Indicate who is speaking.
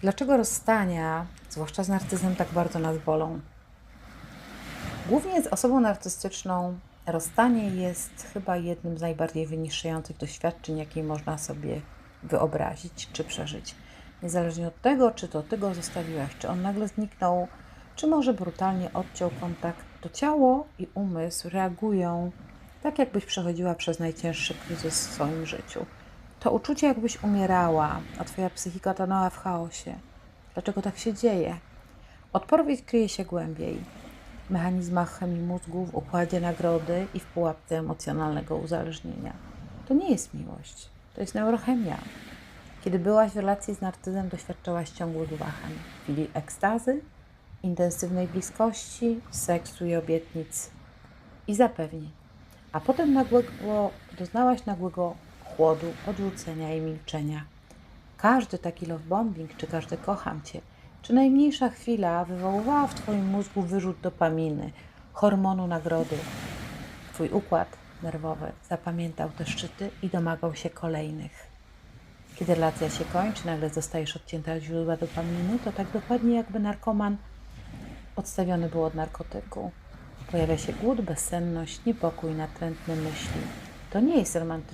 Speaker 1: Dlaczego rozstania, zwłaszcza z narcyzem, tak bardzo nas bolą? Głównie z osobą narcystyczną rozstanie jest chyba jednym z najbardziej wyniszczających doświadczeń, jakie można sobie wyobrazić czy przeżyć. Niezależnie od tego, czy to ty go zostawiłaś, czy on nagle zniknął, czy może brutalnie odciął kontakt, to ciało i umysł reagują tak, jakbyś przechodziła przez najcięższy kryzys w swoim życiu. To uczucie, jakbyś umierała, a twoja psychika tonęła w chaosie. Dlaczego tak się dzieje? Odpowiedź kryje się głębiej w mechanizmach chemii mózgu, w układzie nagrody i w pułapce emocjonalnego uzależnienia. To nie jest miłość, to jest neurochemia. Kiedy byłaś w relacji z narcyzem, doświadczałaś ciągłych wahań, chwili ekstazy, intensywnej bliskości, seksu i obietnic i zapewnień. A potem nagłego, doznałaś nagłego chłodu, odrzucenia i milczenia. Każdy taki love bombing, czy każdy kocham cię, czy najmniejsza chwila wywoływała w twoim mózgu wyrzut dopaminy, hormonu nagrody. Twój układ nerwowy zapamiętał te szczyty i domagał się kolejnych. Kiedy relacja się kończy, nagle zostajesz odcięta od źródła dopaminy, to tak dokładnie jakby narkoman odstawiony był od narkotyku. Pojawia się głód, bezsenność, niepokój, natrętne myśli. To nie jest romantyczne